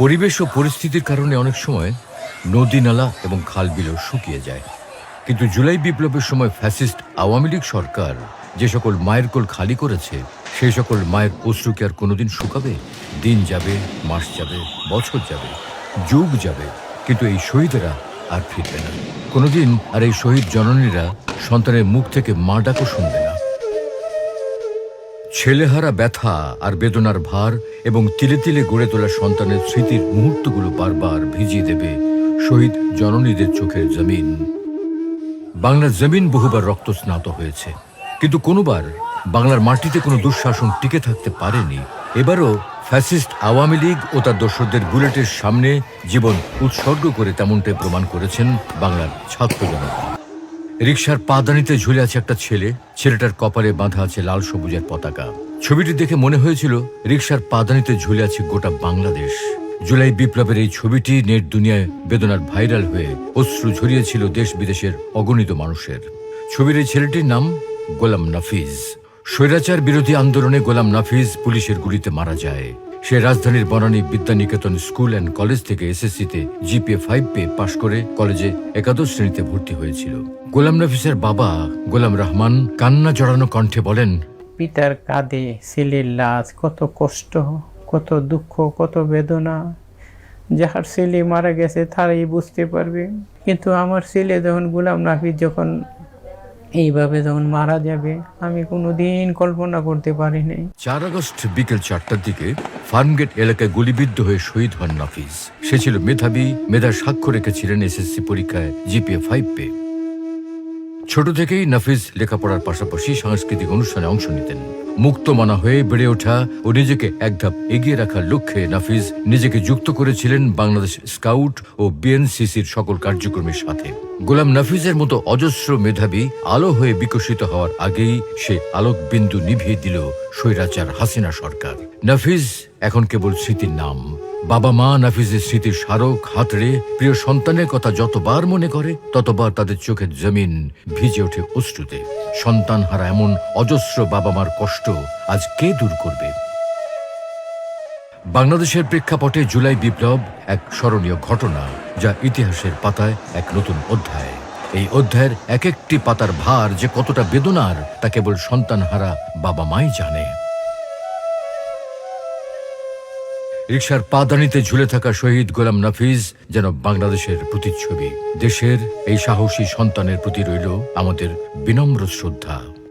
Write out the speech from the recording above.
পরিবেশ ও পরিস্থিতির কারণে অনেক সময় নদী নালা এবং খাল বিলও শুকিয়ে যায়। কিন্তু জুলাই বিপ্লবের সময় ফ্যাসিস্ট আওয়ামী লীগ সরকার যে সকল মায়ের কোল খালি করেছে সেই সকল মায়ের অশ্রু কি আর কোনোদিন শুকাবে? দিন যাবে, মাস যাবে, বছর যাবে, যুগ যাবে, কিন্তু এই শহীদেরা আর ফিরবে না। কোনোদিন আর এই শহীদ জননীরা সন্তানের মুখ থেকে মা ডাকও শুনবে ছেলেহারা ব্যথা আর বেদনার ভার এবং তিলে তিলে গড়ে তোলা সন্তানের স্মৃতির মুহূর্তগুলো বারবার ভিজিয়ে দেবে শহীদ জননীদের চোখের জমিন। বাংলার জমিন বহুবার রক্তস্নাত হয়েছে। কিন্তু কোনোবার বাংলার মাটিতে কোনো দুঃশাসন টিকে থাকতে পারেনি। এবারও ফ্যাসিস্ট আওয়ামী লীগ ও তার দর্শকদের বুলেটের সামনে জীবন উৎসর্গ করে তেমনটাই প্রমাণ করেছেন বাংলার ছাত্র জনতা। রিক্সার পাদানিতে ঝুলে আছে একটা ছেলে। ছেলেটার কপালে বাঁধা আছে লাল সবুজের পতাকা। ছবিটি দেখে মনে হয়েছিল রিক্সার পাদানিতে ঝুলে আছে গোটা বাংলাদেশ। জুলাই বিপ্লবের এই ছবিটি নেট দুনিয়ায় বেদনার ভাইরাল হয়ে অশ্রু ঝরিয়েছিল দেশ বিদেশের অগণিত মানুষের। ছবির এই ছেলেটির নাম গোলাম নাফিজ। স্বৈরাচার বিরোধী আন্দোলনে গোলাম নাফিজ পুলিশের গুলিতে মারা যায়। সে রাজধানীর Banani Vidyaniketan school and college থেকে এসএসসিতে জিপিএ ফাইভ পেয়ে পাশ করে কলেজে একাদশ শ্রেণীতে ভর্তি হয়েছিল। গোলাম নাফিসের বাবা গোলাম রহমান কান্না জড়ানো কণ্ঠে বলেন, পিতার কাঁধে ছেলের লাশ, কত কষ্ট, কত দুঃখ, কত বেদনা। যাহার ছেলে মারা গেছে, তারাই বুঝতে পারবে। কিন্তু আমার ছেলে যখন গুলাম নাফিস যখন এইভাবে যখন মারা যাবে, আমি কোনোদিন কল্পনা করতে পারিনি। চার আগস্ট বিকেল চারটার দিকে ফার্মগেট এলাকায় গুলিবিদ্ধ হয়ে শহীদ হন নাফিজ সে ছিল মেধাবী, মেধার সাক্ষ্য রেখেছিলেন এসএসসি পরীক্ষায় জিপিএ ফাইভ পে ছোট থেকেই নাফিজ লেখাপড়ার পাশাপাশি সাংস্কৃতিক অনুষ্ঠানে অংশ নিতেন। মুক্ত মনা হয়ে বেড়ে ওঠা ও নিজেকে এক ধাপ এগিয়ে রাখার লক্ষ্যে নাফিজ নিজেকে যুক্ত করেছিলেন বাংলাদেশ স্কাউট ও বিএনসিসির সকল কার্যক্রমের সাথে। গোলাম নাফিজের মতো অজস্র মেধাবী আলো হয়ে বিকশিত হওয়ার আগেই সে আলোক বিন্দু নিভিয়ে দিল স্বৈরাচার হাসিনা সরকার। নাফিজ এখন কেবল স্মৃতির নাম। বাবা মা নাফিজের স্মৃতির স্মারক হাতড়ে প্রিয় সন্তানের কথা যতবার মনে করে, ততবার তাদের চোখের জমিন ভিজে ওঠে অশ্রুতে। সন্তান হারা এমন অজস্র বাবা মার কষ্ট আজ কে দূর করবে? বাংলাদেশের প্রেক্ষাপটে জুলাই বিপ্লব এক স্মরণীয় ঘটনা যা ইতিহাসের পাতায় এক নতুন অধ্যায়। এই অধ্যায়ের এক একটি পাতার ভার যে কতটা বেদনার, তা কেবল সন্তানহারা বাবা মাই জানে রিক্সার পাদানিতে ঝুলে থাকা শহীদ গোলাম নাফিজ যেন বাংলাদেশের প্রতিচ্ছবি। দেশের এই সাহসী সন্তানের প্রতি রইল আমাদের বিনম্র শ্রদ্ধা।